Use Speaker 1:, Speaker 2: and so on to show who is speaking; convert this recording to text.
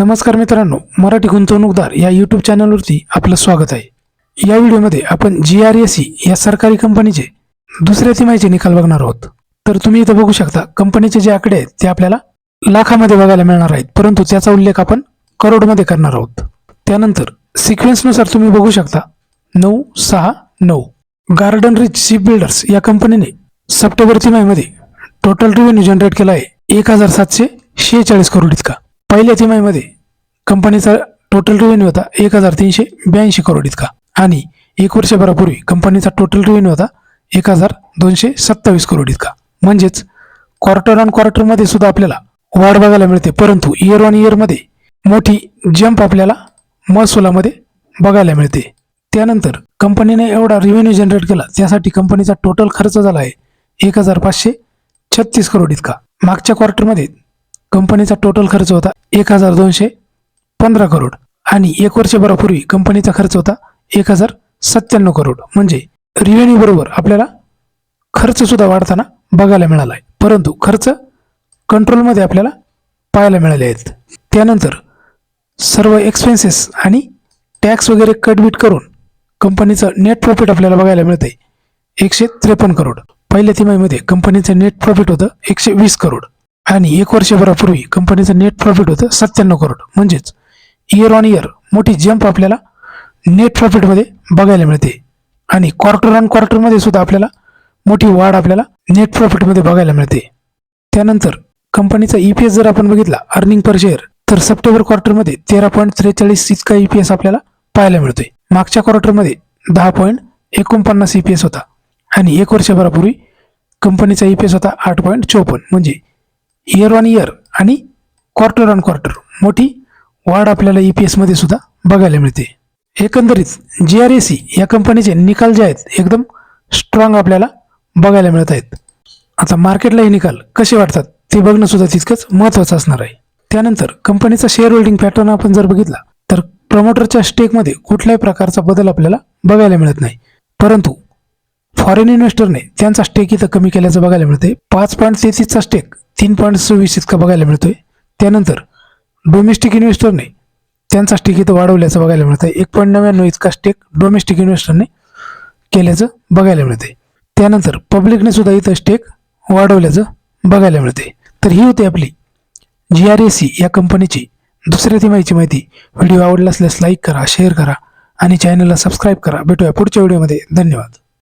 Speaker 1: नमस्कार मित्रांनो मराठी गुंतवणूकदार या यूट्यूब चॅनलवरती आपलं स्वागत आहे. या व्हिडिओमध्ये आपण जी आर एस या सरकारी कंपनीचे दुसऱ्या तिमाहीचे निकाल बघणार आहोत. तर तुम्ही इथं बघू शकता कंपनीचे जे आकडे आहेत ते आपल्याला लाखामध्ये बघायला मिळणार आहेत. परंतु त्याचा उल्लेख आपण करोडमध्ये करणार आहोत. त्यानंतर सिक्वेन्सनुसार तुम्ही बघू शकता नऊ सहा नऊ. गार्डन रिच शिप बिल्डर्स या कंपनीने सप्टेंबर तिमाहीमध्ये टोटल रेव्हेन्यू जनरेट केला आहे एक हजार सातशे शेहेचाळीस करोड इतका. पहिल्या तिमाहीमध्ये कंपनीचा टोटल रेव्हेन्यू होता एक हजार तीनशे ब्याऐंशी करोड इतका. आणि एक वर्षभरापूर्वी कंपनीचा टोटल रेव्हेन्यू होता एक हजार दोनशे सत्तावीस करोड इतका. म्हणजेच क्वार्टर ऑन क्वार्टरमध्ये सुद्धा आपल्याला वाढ बघायला मिळते. परंतु इयर ऑन इयरमध्ये मोठी जंप आपल्याला महसुलामध्ये बघायला मिळते. त्यानंतर कंपनीने एवढा रेव्हेन्यू जनरेट केला. त्यासाठी कंपनीचा टोटल खर्च झाला आहे एक हजार पाचशे छत्तीस करोड इतका. मागच्या क्वार्टरमध्ये कंपनीचा टोटल खर्च होता एक हजार दोनशे पंधरा करोड आणि एक वर्षभरापूर्वी कंपनीचा खर्च होता एक हजार सत्त्याण्णव करोड. म्हणजे रिव्हेन्यू बरोबर आपल्याला खर्चसुद्धा वाढताना बघायला मिळाला आहे परंतु खर्च कंट्रोलमध्ये आपल्याला पाहायला मिळाले आहेत. त्यानंतर सर्व एक्सपेन्सेस आणि टॅक्स वगैरे कटबीट करून कंपनीचं नेट प्रॉफिट आपल्याला बघायला मिळते एकशे त्रेपन्न करोड. पहिल्या तिमाहीमध्ये कंपनीचं नेट प्रॉफिट होतं एकशे वीस करोड. आणि एक वर्षभरापूर्वी कंपनीचं नेट प्रॉफिट होतं सत्त्याण्णव करोड म्हणजेच इयर ऑन इयर मोठी जंप आपल्याला नेट प्रॉफिटमध्ये बघायला मिळते. आणि क्वार्टर ऑन क्वार्टरमध्ये सुद्धा आपल्याला मोठी वाढ आपल्याला नेट प्रॉफिटमध्ये बघायला मिळते. त्यानंतर कंपनीचा ई पी एस जर आपण बघितला अर्निंग पर शेअर तर सप्टेंबर क्वार्टरमध्ये तेरा पॉईंट त्रेचाळीस इतका ई पी एस आपल्याला पाहायला मिळतोय. मागच्या क्वार्टरमध्ये दहा पॉईंट एकोणपन्नास ई पी एस होता. आणि एक वर्षभरापूर्वी कंपनीचा ई पी एस होता आठ पॉईंट चोपन्न. म्हणजे इयर ऑन इयर आणि क्वार्टर ऑन क्वार्टर मोठी वाढ आपल्याला ई पी एसमध्ये सुद्धा बघायला मिळते. एकंदरीत जी आर ए सी या कंपनीचे निकाल जे आहेत एकदम स्ट्रॉंग आपल्याला बघायला मिळत आहेत. आता मार्केटला हे निकाल कसे वाटतात ते बघणं सुद्धा तितकंच महत्त्वाचं असणार आहे. त्यानंतर कंपनीचा शेअर होल्डिंग पॅटर्न आपण जर बघितला तर प्रमोटरच्या स्टेकमध्ये कुठल्याही प्रकारचा बदल आपल्याला बघायला मिळत नाही. परंतु फॉरेन इन्व्हेस्टरने त्यांचा स्टेक इथं कमी केल्याचं बघायला मिळते पाच पॉईंट तेहतीसचा स्टेक तीन पॉईंट सव्वीस इतका बघायला मिळतोय. त्यानंतर डोमेस्टिक इन्व्हेस्टरने त्यांचा स्टेक इथं वाढवल्याचं बघायला मिळतं आहे एक पॉईंट नव्याण्णव इतका स्टेक डोमेस्टिक इन्व्हेस्टरने केल्याचं बघायला मिळते त्यानंतर पब्लिकने सुद्धा इथं स्टेक वाढवल्याचं बघायला मिळते तर ही होती आपली जी आर ए सी या कंपनीची दुसऱ्या तिमाहीची माहिती. व्हिडिओ आवडला असल्यास लाईक करा शेअर करा आणि चॅनलला सबस्क्राईब करा. भेटूया पुढच्या व्हिडिओमध्ये धन्यवाद.